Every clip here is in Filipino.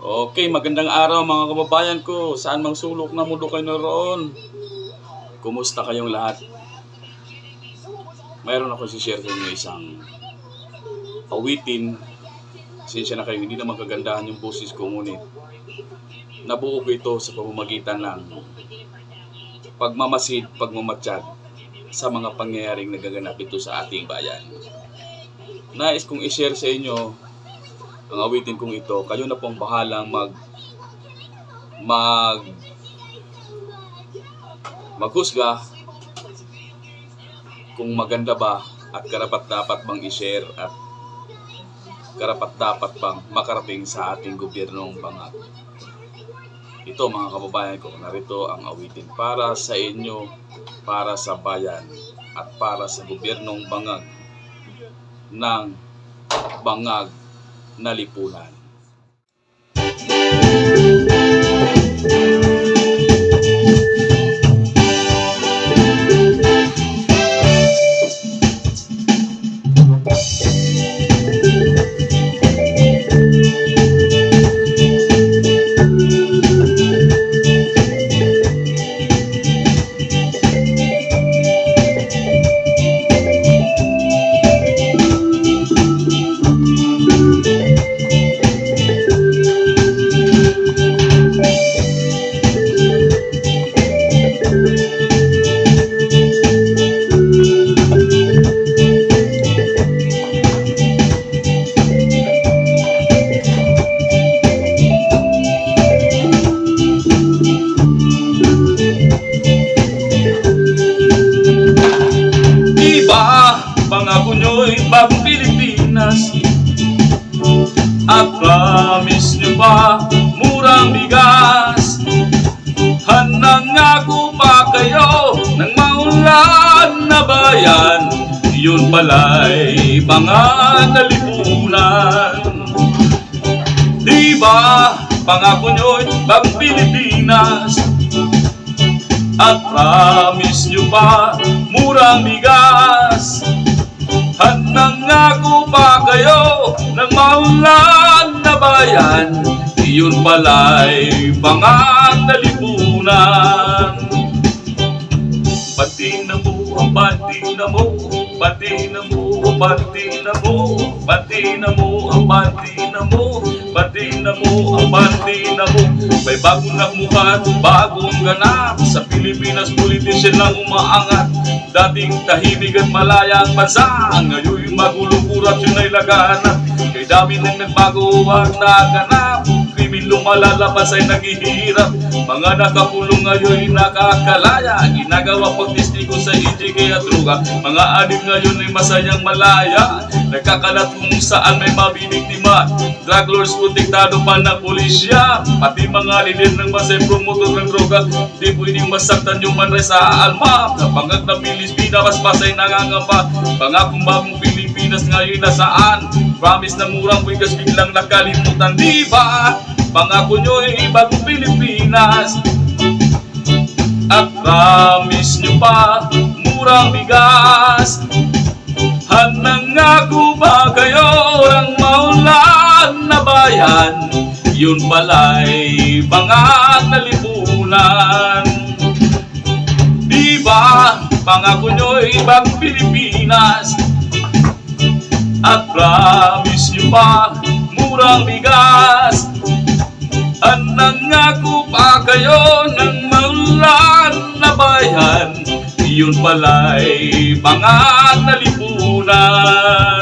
Okay, magandang araw mga kababayan ko. Saan mang sulok na mundo kayo naroon? Kumusta kayong lahat? Mayroon ako si-share sa inyo isang awitin. Sinsya na kayo, hindi na magkagandahan yung boses ko ngunit nabuo ko ito sa pamamagitan ng pagmamasid, pagmamatsyag sa mga pangyayaring nagaganap ito sa ating bayan. Nais kong i-share sa inyo ang awitin kong ito, kayo na pong bahalang mag mag maghusga kung maganda ba at karapat dapat bang i-share at karapat dapat bang makarating sa ating gobyernong bangag. Ito mga kababayan ko, narito ang awitin para sa inyo, para sa bayan at para sa gobyernong bangag ng bangag na lipunan. Promise nyo pa, murang bigas? Hanangako pa kayo ng maulan na bayan. Yun pala'y mga nalipunan. Di ba, pangako nyo'y bagong Pilipinas? At promise nyo pa, murang bigas? Hanangako pa kayo ng maulan na bayan Iyon pala'y mga nalipunan Pati na mo, pati na mo, pati na mo, pati na mo, pati na mo, pati na mo, pati na mo, pati na mo. May bagong nagmukha at bagong ganap. Sa Pilipinas, politisyan lang umaangat. Dating tahimik at malayang bansa Ngayon magulong kurat yun ay laganap Kay dami nang nagbago at naganap. Krimin lumalalabas ay naghihirap. Mga nakakulong ngayon nakakalaya. Ginagawa pagtistigo sa EJK at droga Mga anim ngayon ay masayang malaya. Nagkakalat kung saan may mabibiktima Drug lords protektado pa ng pulisya. Pati mga lider ng masay promotor ng droga. Di pwedeng masaktan yung manray sa alma. Kapangag na Pilipinas mas masay nangangamba. Pangakong bagong Pilipinas ngayon nasaan Promise na murang wigas biglang nakalimutan Di ba? Pangako nyo ay bagong Pilipinas At promise nyo pa murang bigas Hanangako ba kayo ng maulan na bayan? Yun pala'y mga nalipunan Di ba pangako nyo'y ibang Pilipinas? At promise nyo pa murang bigas. Hanangako pa kayo ng maulan na bayan Yun pala'y mga nalipunan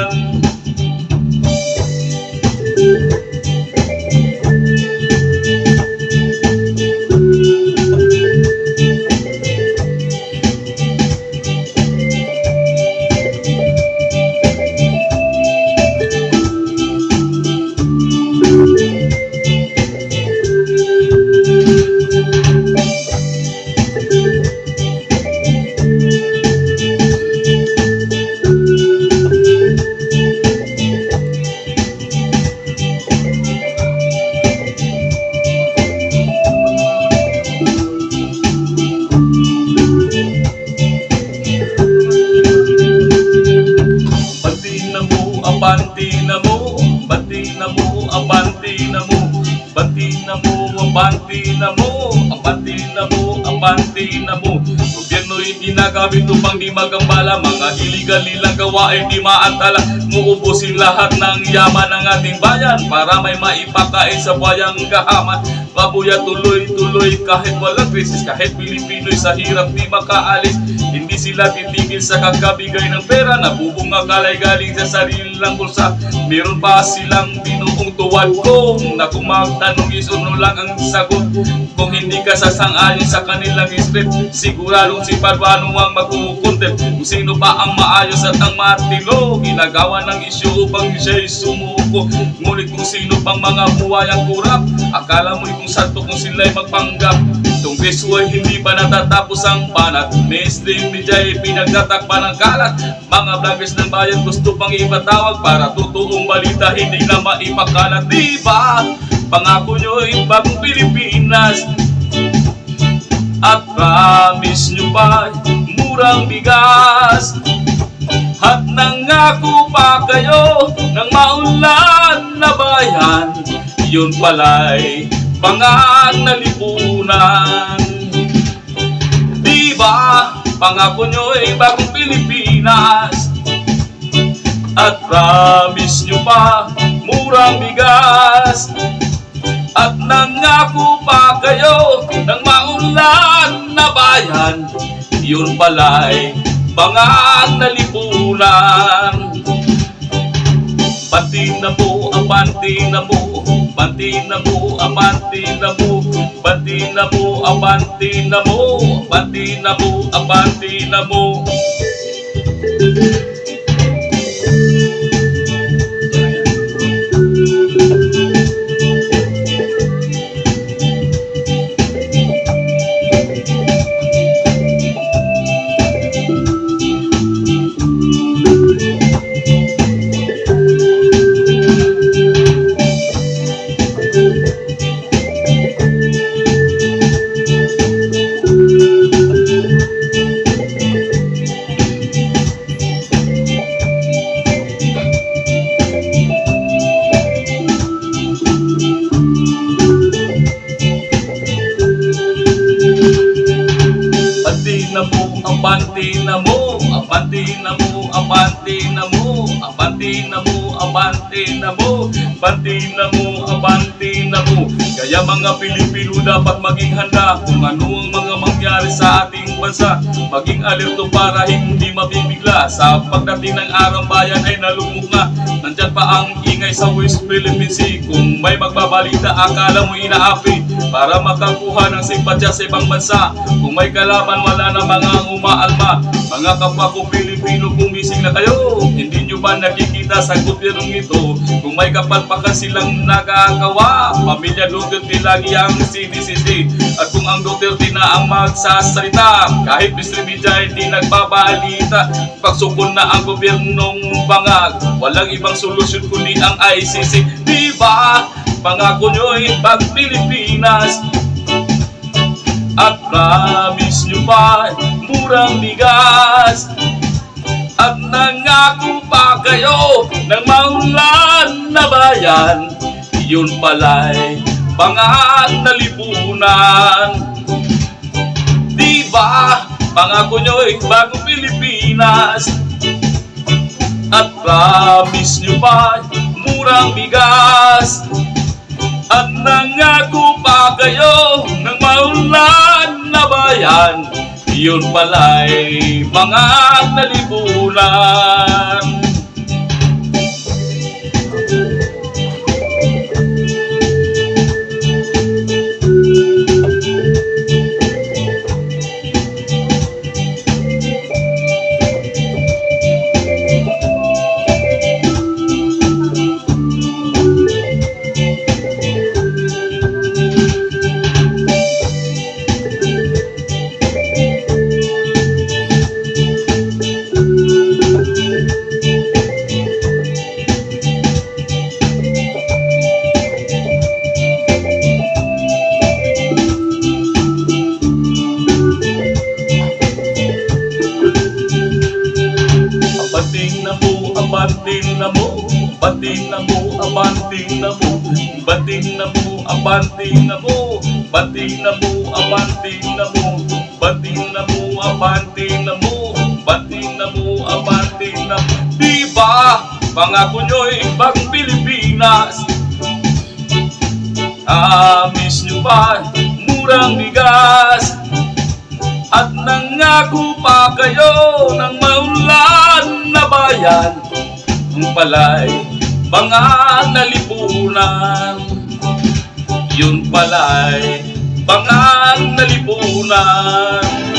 abante na mo, abante na mo, abante na mo, abante na mo. Gobyerno'y ginagamit upang di magambala, mga iligal nilang gawain di maantala. Muubusin lahat ng yaman ng ating bayan para may maipakain sa bayang kahaman. Babuya tuloy-tuloy kahit walang krisis, kahit Pilipino'y sa hirap di makaalis. Hindi sila titigil sa kakabigay ng pera, nabubunga kalay galing sa sarili lang bulsa. Meron pa silang binuong tuwad kong na kung magtanong isuno lang ang sagot. Kung hindi ka sasang-ayon sa kanilang script, siguradong si Paduano ang magkukuntep. Kung sino pa ang maayos at ang matino, ginagawa ng isyu upang siya'y sumuko. Ngunit kung sino pang mga buhay ang kurap, akala mo'y kung santo kung sila'y magpanggap. Itong ay hindi pa natatapos ang banat. Mainstream media ay pinagtatakpan ng kalat. Mga vloggers ng bayan gusto pang ipatawag Para totoong balita hindi na maipakalat Diba? Pangako nyo ay bagong Pilipinas. At promise nyo pa murang bigas. At nangako pa kayo ng maunlad na bayan. Yun pala'y pangang na lipunan Diba? Pangako nyo ay bagong Pilipinas? At promise nyo pa murang bigas. At nangako pa kayo ng maunlad na bayan Yun pala'y pangang na lipunan Pati na mo, abante na mo, pati na mo, abante na mo, pati na mo, abante na mo, pati na mo, abante na mo. Abante mo, abante na mo, abante na mo, abante na mo, abante na mo, abante na mo. Kaya mga Pilipino dapat maging handa kung ano ang mga mangyari sa ating bansa. Maging alerto para hindi mabibigla sa pagdating ng araw bayan ay nalumuka. Nandyan pa ang ingay sa West Philippine Sea. Kung may magbabalita, akala mo inaapi para makakuha ng simpatya sa ibang bansa. Kung may kalaban, wala na mga umaalma. Mga kapwa ko Pilipino, gumising na kayo. Hindi nyo ba nakikita sa gobyernong ito? Kung may kapalpakan silang nagagawa, pamilya Duterte lagi ang CDCC. At kung ang Duterte na ang magsasalita, kahit Mr. Media hindi nagbabalita, pagsukol na ang gobyernong bangag, walang ibang solusyon kundi ang ICC. Diba? Pangako nyo'y pag Pilipinas, at promise nyo pa murang bigas nangako pa kayo ng maunlad na bayan Yun pala'y pangan na lipunan. Diba? Pangako nyo'y bagong Pilipinas? At promise nyo pa murang bigas? At nangako pa kayo ng maunlad na bayan Yun pala'y mga nalibunan na mo, abante na mo, bati na mo, abante na mo, bati na mo, abante na mo, bati na mo, abante na mo. Di ba, pangako nyo'y ibang Pilipinas, Amis nyo ba, murang bigas? At nangako pa kayo ng maulan na bayan? Ang pala'y mga nalipunan Yun pala'y mga nalipunan